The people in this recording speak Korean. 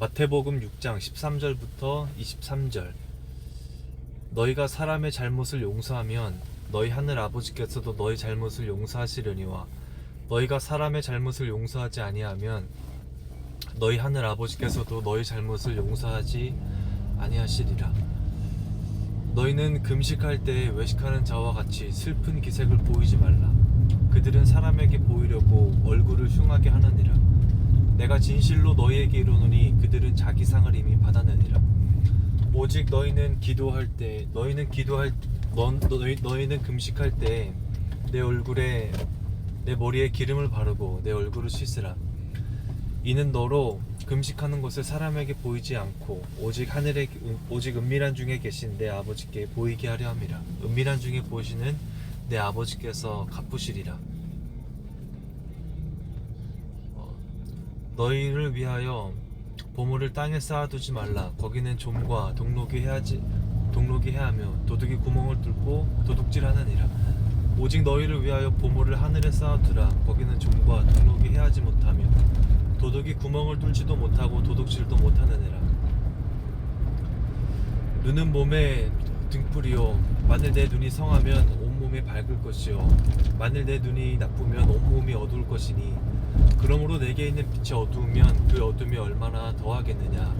마태복음 6장 13절부터 23절. 너희가 사람의 잘못을 용서하면 너희 하늘 아버지께서도 너희 잘못을 용서하시려니와 너희가 사람의 잘못을 용서하지 아니하면 너희 하늘 아버지께서도 너희 잘못을 용서하지 아니하시리라. 너희는 금식할 때 외식하는 자와 같이 슬픈 기색을 보이지 말라. 그들은 사람에게 보이려고 얼굴을 흉하게 하느니라 내가 진실로 너희에게 이르노니 그들은 자기 상을 이미 받았느니라. 오직 너희는 기도할 때 너희는 기도할 넌 너희 너희는 금식할 때 내 얼굴에 내 머리에 기름을 바르고 내 얼굴을 씻으라. 이는 너로 금식하는 것을 사람에게 보이지 않고 오직 하늘에 오직 은밀한 중에 계신 내 아버지께 보이게 하려 함이라. 은밀한 중에 보시는 내 아버지께서 갚으시리라. 너희를 위하여 보물을 땅에 쌓아두지 말라. 거기는 좀과 동록이 해야지 동록이 해하며 도둑이 구멍을 뚫고 도둑질하느니라. 오직 너희를 위하여 보물을 하늘에 쌓아두라. 거기는 좀과 동록이 해하지 못하며 도둑이 구멍을 뚫지도 못하고 도둑질도 못하느니라. 눈은 몸의 등불이요. 만일 내 눈이 성하면 온 몸이 밝을 것이요. 만일 내 눈이 나쁘면 온 몸이 어두울 것이니. 그러므로 내게 있는 빛이 어두우면 그 어둠이 얼마나 더하겠느냐.